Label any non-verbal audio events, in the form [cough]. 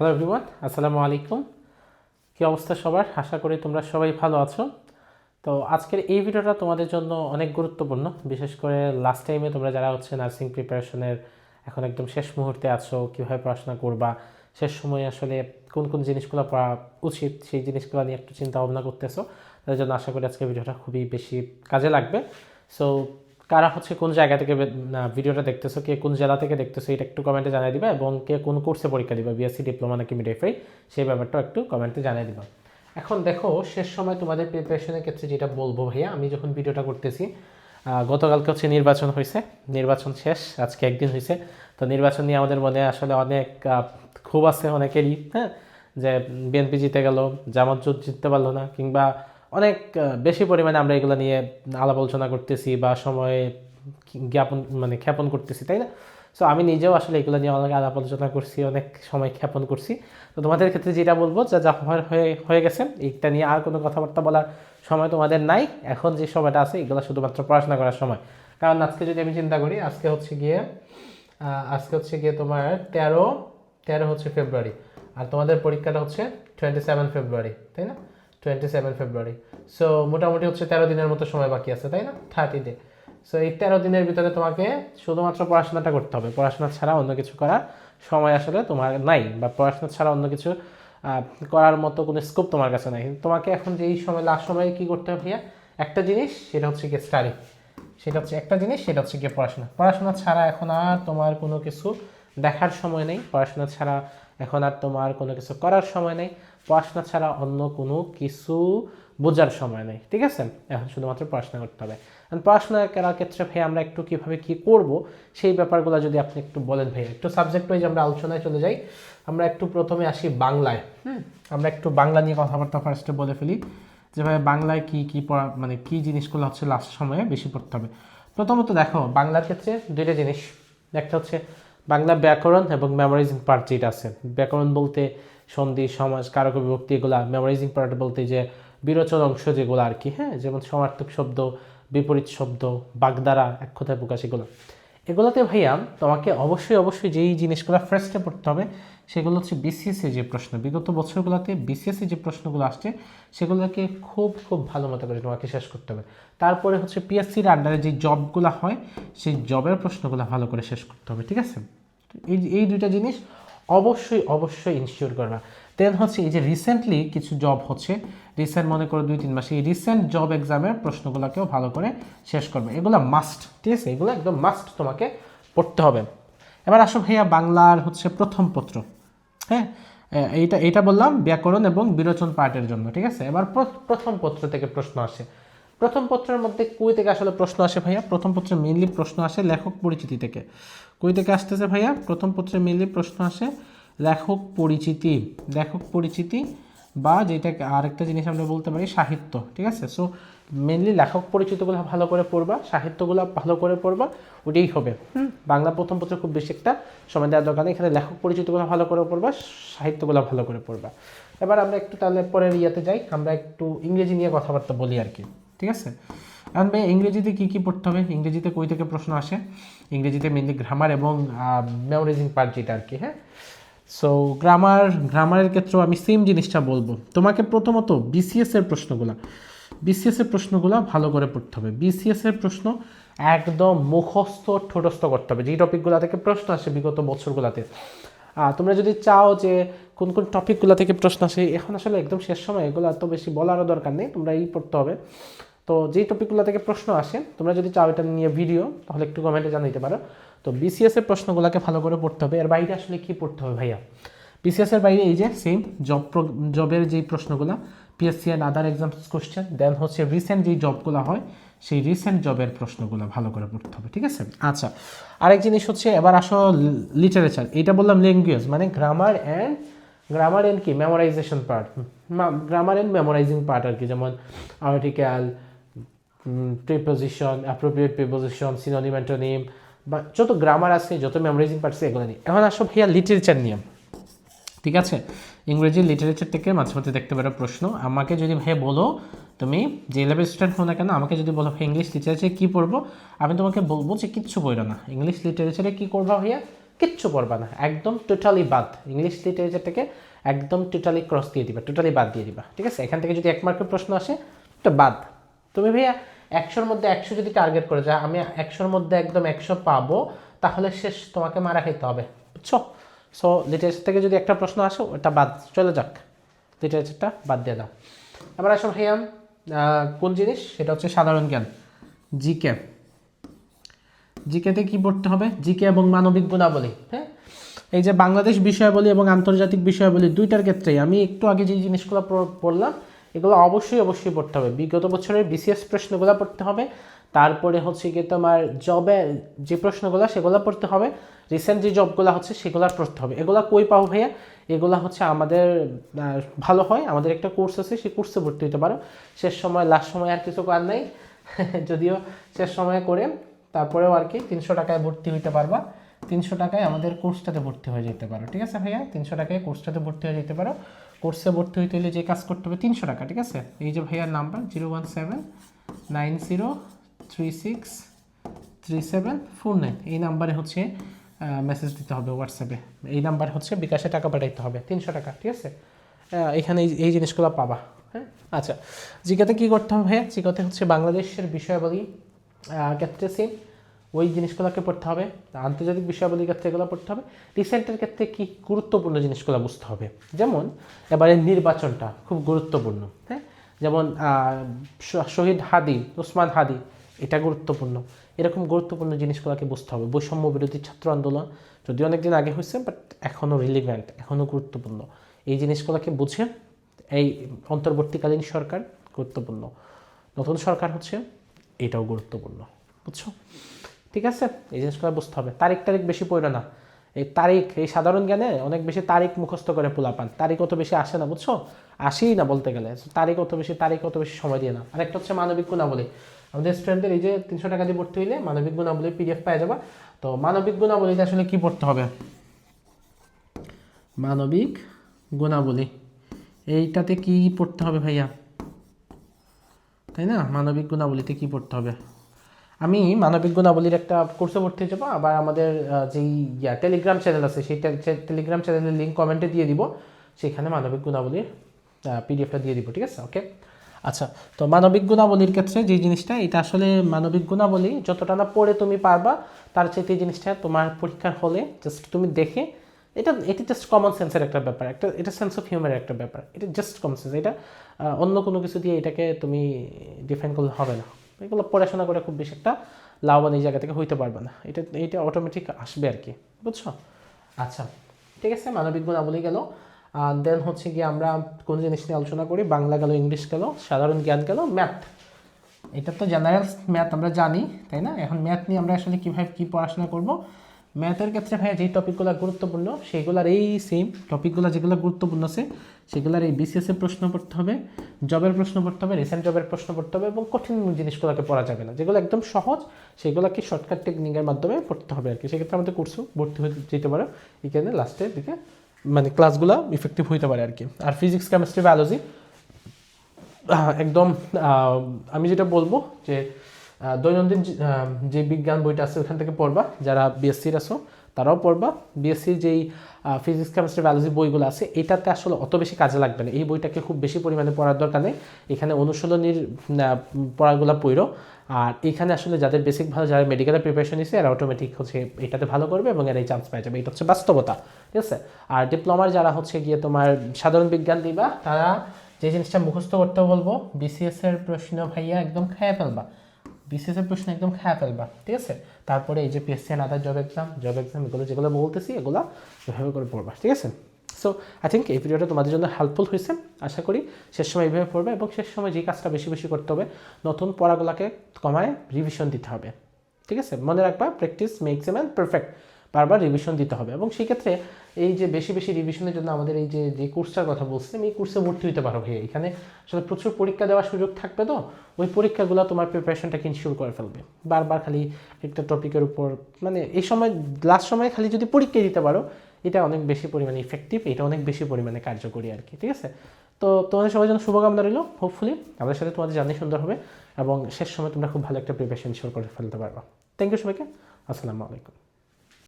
Hello everyone আসসালামু আলাইকুম কী অবস্থা সবার? আশা করি তোমরা সবাই ভালো আছো। তো আজকের এই ভিডিওটা তোমাদের জন্য অনেক গুরুত্বপূর্ণ। বিশেষ করে লাস্ট টাইমে তোমরা যারা হচ্ছে নার্সিং প্রিপারেশনের এখন একদম শেষ মুহূর্তে আছো, কীভাবে পড়াশোনা করবা, শেষ সময়ে আসলে কোন কোন জিনিসগুলো পড়া উচিত, সেই জিনিসগুলো নিয়ে একটু চিন্তা ভাবনা করতেছো, তাদের জন্য আশা করি আজকের ভিডিওটা খুবই বেশি কাজে লাগবে। সো কারা হচ্ছে কোন জায়গা থেকে ভিডিওটা দেখতেছো, কে কোন জেলা থেকে দেখতেছো, এটা একটু কমেন্টে জানিয়ে দিবা এবং কে কোন কোর্সে পরীক্ষা দিবা বিএসসি ডিপ্লোমা নাকি মিডওয়াইফারি সেই ব্যাপারটাও একটু কমেন্টে জানিয়ে দিবা। এখন দেখো, শেষ সময় তোমাদের প্রিপারেশনের ক্ষেত্রে যেটা বলব ভাইয়া, আমি যখন ভিডিওটা করতেছি গতকালকে হচ্ছে নির্বাচন হয়েছে, নির্বাচন শেষ, আজকে একদিন হয়েছে, তো নির্বাচন নিয়ে আমাদের মনে আসলে অনেক ক্ষোভ আছে অনেকেরই হ্যাঁ যে বিএনপি জিতে গেল, জামাত জোট জিততে পারল না, কিংবা অনেক বেশি পরিমাণে আমরা এগুলো নিয়ে আলাপ আলোচনা করতেছি বা সময়ে জ্ঞাপন মানে খ্যাপন করতেছি, তাই না? সো আমি নিজেও আসলে এগুলো নিয়ে অনেক আলাপ আলোচনা করছি, অনেক সময় খ্যাপন করছি। তো তোমাদের ক্ষেত্রে যেটা বলব, যা যা হয়ে হয়ে গেছে, এইটা নিয়ে আর কোনো কথাবার্তা বলার সময় তোমাদের নাই। এখন যে সময়টা আছে, এগুলো শুধুমাত্র পড়াশোনা করার সময়। কারণ আজকে যদি আমি চিন্তা করি, আজকে হচ্ছে গিয়ে আজকে হচ্ছে গিয়ে তোমার তেরো তেরো হচ্ছে ফেব্রুয়ারি আর তোমাদের পরীক্ষাটা হচ্ছে টোয়েন্টি সেভেন ফেব্রুয়ারি তাই না? টোয়েন্টি সেভেন ফেব্রুয়ারি সো মোটামুটি হচ্ছে তেরো দিনের মতো সময় বাকি আছে, তাই না? থার্টি ডে সো এই তেরো দিনের ভিতরে তোমাকে শুধুমাত্র পড়াশোনাটা করতে হবে। পড়াশোনা ছাড়া অন্য কিছু করার সময় আসলে তোমার নাই বা পড়াশোনা ছাড়া অন্য কিছু করার মতো কোনো স্কোপ তোমার কাছে নাই। কিন্তু তোমাকে এখন যে এই সময় লাস্ট সময়ে কী করতে হবে ভাইয়া? একটা জিনিস, সেটা হচ্ছে কি স্টাডি সেটা হচ্ছে একটা জিনিস, সেটা হচ্ছে গিয়ে পড়াশোনা। পড়াশোনা ছাড়া এখন আর তোমার কোনো কিছু দেখার সময় নেই। পড়াশোনা ছাড়া এখন আর তোমার কোনো কিছু করার সময় নেই। পড়াশোনা ছাড়া অন্য কোনো কিছু বোঝার সময় নেই ঠিক আছে? এখন শুধুমাত্র পড়াশোনা করতে হবে। আর পড়াশোনা করার ক্ষেত্রে ভাই আমরা একটু কীভাবে কী করব সেই ব্যাপারগুলো যদি আপনি একটু বলেন ভাই। একটু সাবজেক্ট ওয়াইজ আমরা আলোচনায় চলে যাই। আমরা একটু প্রথমে আসি বাংলায়। হুম। আমরা একটু বাংলা নিয়ে কথাবার্তা ফার্স্টে বলে ফেলি। যেভাবে বাংলায় কি কি পড়া মানে কি জিনিসগুলো হচ্ছে লাস্ট সময়ে বেশি পড়তে হবে? প্রথমত দেখো বাংলার ক্ষেত্রে দুইটা জিনিস। একটা হচ্ছে বাংলা ব্যাকরণ এবং মেমোরাইজিং পার্ট যেটা আছে। ব্যাকরণ বলতে সন্ধি, সমাজ কারক বিভক্তি এগুলা মেমোরাইজিং পার্ট বলতে যে বিরোচন অংশ যেগুলো আর কি হ্যাঁ? যেমন সমার্থক শব্দ, বিপরীত শব্দ বাগদারা এক কথায় প্রকাশ এগুলো। এগুলোতে ভাইয়া, তোমাকে অবশ্যই অবশ্যই যেই জিনিসগুলো ফার্স্টে পড়তে হবে, সেগুলো হচ্ছে বিসিএসসি যে প্রশ্ন। বিগত বছরগুলোতে বিসিএসসি যে প্রশ্নগুলো আসছে, সেগুলোকে খুব খুব ভালো মতো করে তোমাকে শেষ করতে হবে। তারপরে হচ্ছে পিএসসির আন্ডারে যে জবগুলো হয়, সেই জবের প্রশ্নগুলো ভালো করে শেষ করতে হবে, ঠিক আছে? এই এই দুইটা জিনিস অবশ্যই অবশ্যই ইনশিওর করবা দেন হচ্ছে এই যে রিসেন্টলি কিছু জব হচ্ছে রিসেন্ট মনে করো দুই, তিন মাসে, এই রিসেন্ট জব এক্সামের প্রশ্নগুলোকেও ভালো করে শেষ করবে। এগুলো মাস্ট ঠিক আছে? এগুলো একদম মাস্ট তোমাকে পড়তে হবে। এবার আসো ভাইয়া বাংলার হচ্ছে প্রথম পত্র। হ্যাঁ? এইটা এইটা বললাম ব্যাকরণ এবং বিরোচন পার্টের জন্য, ঠিক আছে? এবার প্র- প্রথম পত্র থেকে প্রশ্ন আসে। প্রথম পত্রের মধ্যে কুই থেকে আসলে প্রশ্ন আসে ভাইয়া? প্রথম পত্রে মেইনলি প্রশ্ন আসে লেখক পরিচিতি থেকে। কুই থেকে আসতেছে ভাইয়া? প্রথম পত্রে মেইনলি প্রশ্ন আসে লেখক পরিচিতি। লেখক পরিচিতি বা যেটা আরেকটা জিনিস আমরা বলতে পারি সাহিত্য, ঠিক আছে? সো মেনলি লেখক পরিচিতগুলো ভালো করে পড়বা, সাহিত্যগুলো ভালো করে পড়বা, ওটাই হবে। হুম? বাংলা প্রথম পত্র খুব বেশি একটা সময় দেওয়ার দরকার এখানে লেখক পরিচিতগুলো ভালো করে পড়বা, সাহিত্যগুলো ভালো করে পড়বা। এবার আমরা একটু তাহলে পরের ইয়েতে যাই। আমরা একটু ইংরেজি নিয়ে কথাবার্তা বলি আর কি। ঠিক আছে? এখন ভাই, ইংরেজিতে কী কী পড়তে হবে? ইংরেজিতে কই থেকে প্রশ্ন আসে? ইংরেজিতে মেনলি গ্রামার এবং মেমোরাইজিং পার্ট যেটা আর কি হ্যাঁ? সো গ্রামার গ্রামারের ক্ষেত্রেও আমি সেম জিনিসটা বলব। তোমাকে প্রথমত বিসিএস এর প্রশ্নগুলো বিসিএস এর প্রশ্নগুলো ভালো করে পড়তে হবে। বিসিএস এর প্রশ্ন একদম মুখস্থ, ঠোটস্থ করতে হবে। যেই টপিকগুলো থেকে প্রশ্ন আসে বিগত বছরগুলোতে। তোমরা যদি চাও যে কোন কোন টপিকগুলো থেকে প্রশ্ন আসে, এখন আসলে একদম শেষ সময়, এগুলো এত বেশি বলারও দরকার নেই তোমরা এই পড়তে হবে। তো যেই টপিকগুলো থেকে প্রশ্ন আসে, তোমরা যদি চাও এটা নিয়ে ভিডিও তাহলে একটু কমেন্টে জানাইতে পারো। তো বিসিএস এর প্রশ্নগুলোকে ভালো করে পড়তে হবে। এর বাইরে আসলে কি পড়তে হবে ভাইয়া? বিসিএস এর বাইরে এই যে সেম জব জবের যেই প্রশ্নগুলো PSC and other exams question then হচ্ছে রিসেন্ট যেই জবগুলো হয়, সেই রিসেন্ট জবের প্রশ্নগুলো ভালো করে পড়তে হবে, ঠিক আছে? আচ্ছা আরেক জিনিস হচ্ছে, এবার আসো লিটারেচার এটা বললাম ল্যাঙ্গুয়েজ মানে গ্রামার অ্যান্ড গ্রামার অ্যান্ড কি? Memorization part grammar and memorizing part আর কি, যেমন article preposition appropriate preposition synonym antonym বা যত গ্রামার আছে, যত মেমোরাইজিং পার্টস এগুলো নিয়ে এখন আসো ভাইয়া লিটারেচার নিয়ে। ঠিক আছে? ইংরেজি লিটারেচার থেকে মাঝে মধ্যে দেখতে পারো প্রশ্ন। আমাকে যদি ভাই বলো, তুমি যে লেভেল স্টুডেন্ট হো না কেন, আমাকে যদি বলো ভাই ইংলিশ লিটারেচারে কী পড়ব? আমি তোমাকে বলব যে কিচ্ছু পড়ো না। ইংলিশ লিটারেচারে কী করবা ভাইয়া? কিচ্ছু পড়বা না। একদম টোটালি বাদ। ইংলিশ লিটারেচার থেকে একদম টোটালি ক্রস দিয়ে দিবা টোটালি বাদ দিয়ে দিবা। ঠিক আছে? এখান থেকে যদি এক মার্কের প্রশ্ন আসে, তো বাদ। তুমি ভাইয়া একশোর মধ্যে একশো যদি টার্গেট করে যায় আমি একশোর মধ্যে একদম একশো পাবো তাহলে শেষ তোমাকে মারা খাইতে হবে। বুঝছ? সো লিটারেচার থেকে যদি একটা প্রশ্ন আসে ওটা বাদ চলে যাক। লিটারেচারটা বাদ দিয়ে দাও। আবার আসো ভাইয়া আহ, কোন জিনিস? সেটা হচ্ছে সাধারণ জ্ঞান। জিকে জিকেতে কি পড়তে হবে? জিকে এবং মানবিক গুণাবলী হ্যাঁ? এই যে বাংলাদেশ বিষয়াবলী এবং আন্তর্জাতিক বিষয়াবলী দুইটার ক্ষেত্রেই আমি একটু আগে যে জিনিসগুলো পড়লাম এগুলো অবশ্যই অবশ্যই পড়তে হবে। বিগত বছরের বিসিএস প্রশ্নগুলো পড়তে হবে। তারপরে হচ্ছে গিয়ে তোমার জবে যে প্রশ্নগুলো, সেগুলো পড়তে হবে। রিসেন্ট যে জবগুলো হচ্ছে, সেগুলো পড়তে হবে। এগুলো কই পাবো ভাইয়া? এগুলো হচ্ছে আমাদের ভালো হয়। আমাদের একটা কোর্স আছে, সেই কোর্সে ভর্তি হতে পারো। শেষ সময় লাস্ট সময় আর কিছু করার নাই। [laughs] যদিও শেষ সময় করে, তারপরেও আর কি তিনশো টাকায় ভর্তি হইতে পারবা। তিনশো টাকায় আমাদের কোর্সটাতে ভর্তি হয়ে যেতে পারো। ঠিক আছে ভাইয়া? তিনশো টাকায় কোর্সটাতে ভর্তি হয়ে যেতে পারো। কোর্সে ভর্তি হইতে হলে যে কাজ করতে হবে, তিনশো টাকা, ঠিক আছে? এই যে ভাইয়ার number, zero one seven, nine zero, three six, three seven, four nine. এই নাম্বারে হচ্ছে মেসেজ দিতে হবে হোয়াটসঅ্যাপে এই নাম্বার হচ্ছে বিকাশে টাকা পাঠাইতে হবে, তিনশো টাকা, ঠিক আছে? এখানে এই- জিনিসগুলো পাবা হ্যাঁ? আচ্ছা জিকাতে কী করতে হবে ভাইয়া? জিকাতে হচ্ছে বাংলাদেশের বিষয়াবলী ক্ষেত্রে ওই জিনিসগুলোকে পড়তে হবে, আন্তর্জাতিক বিষয়াবলীর ক্ষেত্রে এগুলো পড়তে হবে রিসেন্টের ক্ষেত্রে কি গুরুত্বপূর্ণ জিনিসগুলো বুঝতে হবে? যেমন, এবারে নির্বাচনটা খুব গুরুত্বপূর্ণ হ্যাঁ? যেমন শহীদ হাদি, ওসমান হাদি, এটা গুরুত্বপূর্ণ। এরকম গুরুত্বপূর্ণ জিনিসগুলোকে বুঝতে হবে। বৈষম্য বিরোধী ছাত্র আন্দোলন যদিও অনেকদিন আগে হয়েছে বাট এখনও রিলিভেন্ট এখনও গুরুত্বপূর্ণ। এই জিনিসগুলোকে বুঝে এই অন্তর্বর্তীকালীন সরকার গুরুত্বপূর্ণ। নতুন সরকার হচ্ছে, এটাও গুরুত্বপূর্ণ। বুঝছ? ঠিক আছে? এই জিনিসগুলো বুঝতে হবে। তারিখ তারিখ বেশি পড়ে না। এই তারিখ, এই সাধারণ জ্ঞানে অনেক বেশি তারিখ মুখস্থ করে পোলাপান। তারিখ অত বেশি আসে না, বুঝছ? আসেই না বলতে গেলে। তারিখ অত বেশি, তারিখ অত বেশি সময় দিয়ে না। আরেকটা হচ্ছে মানবিক গুণাবলী। আমাদের স্টুডেন্টদের এই যে তিনশো টাকা দিয়ে ভর্তি হইলে মানবিক গুণাবলী পিডিএফ পাওয়া যাবে। তো মানবিক গুণাবলীতে আসলে কি পড়তে হবে? মানবিক গুণাবলী। এইটাতে কি পড়তে হবে ভাইয়া? তাই না? মানবিক গুণাবলীতে কি পড়তে হবে? আমি মানবিক গুণাবলীর একটা কোর্সে ভর্তি যাব। আবার আমাদের যেই, ইয়া টেলিগ্রাম চ্যানেল আছে, সেই টেলিগ্রাম চ্যানেলের লিঙ্ক কমেন্টে দিয়ে দিব। সেখানে মানবিক গুণাবলীর পিডিএফটা দিয়ে দিব, ঠিক আছে? ওকে আচ্ছা তো মানবিক গুণাবলীর ক্ষেত্রে যে জিনিসটা, এটা আসলে মানবিক গুণাবলী, যতটা না পড়ে তুমি পারবা, তার চাইতে এই জিনিসটা তোমার পরীক্ষার হলে জাস্ট তুমি দেখে, এটা এটা জাস্ট কমন সেন্সের একটা ব্যাপার, একটা, এটা সেন্স অফ হিউমারের একটা ব্যাপার, এটা জাস্ট কমন সেন্স এটা অন্য কোনো কিছু দিয়ে এটাকে তুমি ডিফাইন করলে হবে না। এগুলো পড়াশোনা করে খুব বেশি একটা লাভবান এই জায়গা থেকে হইতে পারবে না। এটা এটা অটোমেটিক আসবে আর কি, বুঝছ? আচ্ছা ঠিক আছে, মানবিক গুণাবলী গেল। দেন হচ্ছে গিয়ে আমরা কোন জিনিস নিয়ে আলোচনা করি? বাংলা গেল, ইংলিশ গেল, সাধারণ জ্ঞান গেল ম্যাথ এটা তো জেনারেল ম্যাথ আমরা জানি, তাই না? এখন ম্যাথ নিয়ে আমরা আসলে কীভাবে কী পড়াশোনা করব? ম্যাথের ক্ষেত্রে ভাইয়া যেই টপিকগুলো গুরুত্বপূর্ণ সেইগুলোর এই সেম টপিকগুলো যেগুলো গুরুত্বপূর্ণ আছে, সেগুলোর এই বিসিএসের প্রশ্ন পড়তে হবে জবের প্রশ্ন পড়তে হবে রিসেন্ট জবের প্রশ্ন পড়তে হবে এবং কঠিন জিনিসগুলোকে পড়া যাবে না। যেগুলো একদম সহজ, সেগুলোকে শর্টকাট টেকনিকের মাধ্যমে পড়তে হবে আর কি। সেক্ষেত্রে আমাদের কোর্সও ভর্তি হয়ে যেতে পারে। এখানে লাস্টের দিকে মানে ক্লাসগুলো ইফেক্টিভ হইতে পারে আর কি। আর ফিজিক্স কেমিস্ট্রি বায়োলজি একদম আমি যেটা বলব যে দৈনন্দিন যে- বিজ্ঞান বইটা আছে ওখান থেকে পড়বা। যারা বিএসসির আছো, তারাও পড়বা। বিএসসির যেই ফিজিক্স কেমিস্ট্রি বায়োলজি বইগুলো আছে, এটাতে আসলে অত বেশি কাজে লাগবে না। এই বইটাকে খুব বেশি পরিমাণে পড়ার দরকার নেই। এখানে অনুশীলনীর পড়াগুলো পড়ো। আর এখানে আসলে যাদের বেসিক ভালো, যারা মেডিকেলের প্রিপারেশন নিচ্ছে এরা অটোমেটিক হচ্ছে এটাতে ভালো করবে এবং এরাই চান্স পাই যাবে। এটা হচ্ছে বাস্তবতা, ঠিক আছে? আর ডিপ্লোমার যারা হচ্ছে গিয়ে তোমার সাধারণ বিজ্ঞান দিবা, তারা যে জিনিসটা মুখস্থ করতে বলব বিসিএস এর প্রশ্ন ভাইয়া একদম খেয়ে ফেলবা। বিসিএস এর প্রশ্ন একদম খেয়ে ফেলবা, ঠিক আছে? তারপরে এই যে PSC and other job exam job exam এগুলো যেগুলো বলতেছি, এগুলো এভাবে করে পড়বা, ঠিক আছে? সো আই থিঙ্ক এই ভিডিওটা তোমাদের জন্য হেল্পফুল হয়েছে, আশা করি শেষ সময় এইভাবে পড়বে এবং শেষ সময় যে কাজটা বেশি বেশি করতে হবে, নতুন পড়াগুলোকে কমায় রিভিশন দিতে হবে, ঠিক আছে? মনে রাখবা practice makes a man perfect বারবার রিভিশন দিতে হবে। এবং সেই ক্ষেত্রে এই যে বেশি বেশি রিভিশনের জন্য আমাদের এই যে যে কোর্সটার কথা বলছি আমি এই কোর্সে ভর্তি হতে পারো ভাই এখানে আসলে প্রচুর পরীক্ষা দেওয়ার সুযোগ থাকবে তো, ওই পরীক্ষাগুলো তোমার প্রিপারেশনটাকে ইনশিওর করে ফেলবে। বারবার খালি একটা টপিকের উপর মানে এই সময় লাস্ট সময় খালি যদি পরীক্ষা দিতে পারো, এটা অনেক বেশি পরিমাণে ইফেক্টিভ এটা অনেক বেশি পরিমাণে কার্যকরী আর কি ঠিক আছে? তো তোমাদের সবাই জন্য শুভকামনা রইল হোপফুলি আমাদের সাথে তোমাদের জার্নি সুন্দর হবে, এবং শেষ সময় তোমরা খুব ভালো একটা প্রিপারেশন ইনশিওর করে ফেলতে পারবা। থ্যাংক ইউ সবাইকে, আসসালামু আলাইকুম।